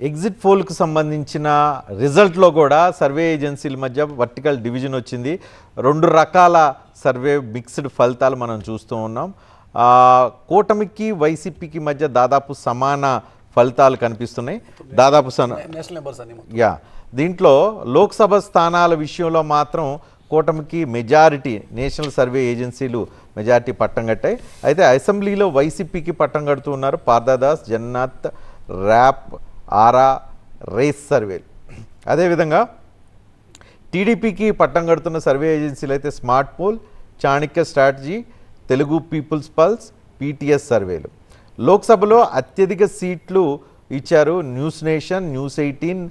Exit పోల్కు సంబంధించిన రిజల్ట్లో కూడా survey ఏజెన్సీల మధ్య వర్టికల్ డివిజన్ వచ్చింది. రెండు రకాల సర్వే మిక్స్డ్ ఫలితాలు మనం చూస్తూ ఉన్నాం. కూటమికి వైసీపీకి మధ్య దాదాపు సమాన ఫలితాలు కనిపిస్తున్నాయి. దాదాపు. యా. దీంట్లో లోక్సభ స్థానాల విషయంలో మాత్రం కూటమికి majority national survey agencies majority పట్టం కట్టాయి. అయితే అసెంబ్లీలో వైసీపీకి పట్టం కడుతూ ఉన్నారు. పార్దాదాస్ జగన్నాథ్ ర్యాప్ ఆరా రేస్ సర్వేలు అదేవిధంగా టీడీపీకి పట్టం కడుతున్న సర్వే ఏజెన్సీలు అయితే smart poll Chanakya strategy Telugu people's pulse PTS సర్వేలు. లోక్సభలో అత్యధిక సీట్లు ఇచ్చారు news nation news eighteen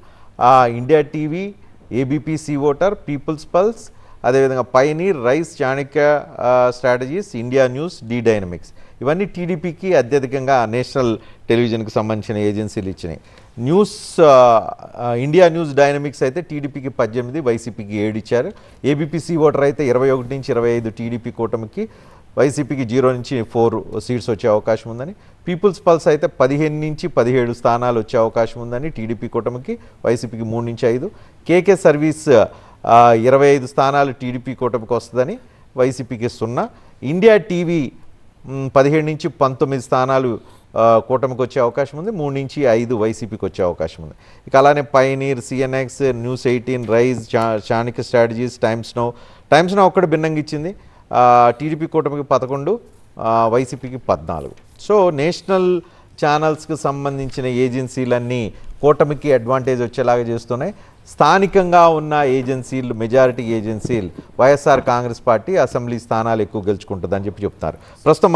India TV ABP voter people's pulse అదేవిధంగా pioneer rise Chanakya strategies India news D dynamics. ఇవన్నీ టీడీపీకి అత్యధికంగా నేషనల్ టెలివిజన్కి సంబంధించిన ఏజెన్సీలు ఇచ్చినాయి. న్యూస్ ఇండియా న్యూస్ డైనమిక్స్ అయితే టీడీపీకి పద్దెనిమిది వైసీపీకి ఏడు ఇచ్చారు. ఏబీపీసీ ఓటర్ అయితే ఇరవై ఒకటి నుంచి ఇరవై ఐదు టీడీపీ కూటమికి వైసీపీకి జీరో నుంచి ఫోర్ సీట్స్ వచ్చే అవకాశం ఉందని పీపుల్స్ పల్స్ అయితే పదిహేను నుంచి పదిహేడు స్థానాలు వచ్చే అవకాశం ఉందని టీడీపీ కూటమికి వైసీపీకి మూడు నుంచి ఐదు. కేకే సర్వీస్ ఇరవై ఐదు స్థానాలు టీడీపీ కూటమికి వస్తుందని వైసీపీకి సున్నా. ఇండియా టీవీ పదిహేడు నుంచి పంతొమ్మిది స్థానాలు కూటమికి వచ్చే అవకాశం ఉంది. మూడు నుంచి ఐదు వైసీపీకి వచ్చే అవకాశం ఉంది. ఇక అలానే pioneer CNX news eighteen rise చా Chanakya strategies times now times now ఒక్కటి భిన్నంగా ఇచ్చింది. టీడీపీ కూటమికి పదకొండు వైసీపీకి పద్నాలుగు. సో నేషనల్ ఛానల్స్కి సంబంధించిన ఏజెన్సీలన్నీ కూటమికి అడ్వాంటేజ్ వచ్చేలాగా చేస్తున్నాయి. స్థానికంగా ఉన్న ఏజెన్సీలు మెజారిటీ ఏజెన్సీలు వైఎస్ఆర్ కాంగ్రెస్ పార్టీ అసెంబ్లీ స్థానాలు ఎక్కువ గెలుచుకుంటుందని చెప్పి చెప్తున్నారు ప్రస్తుతం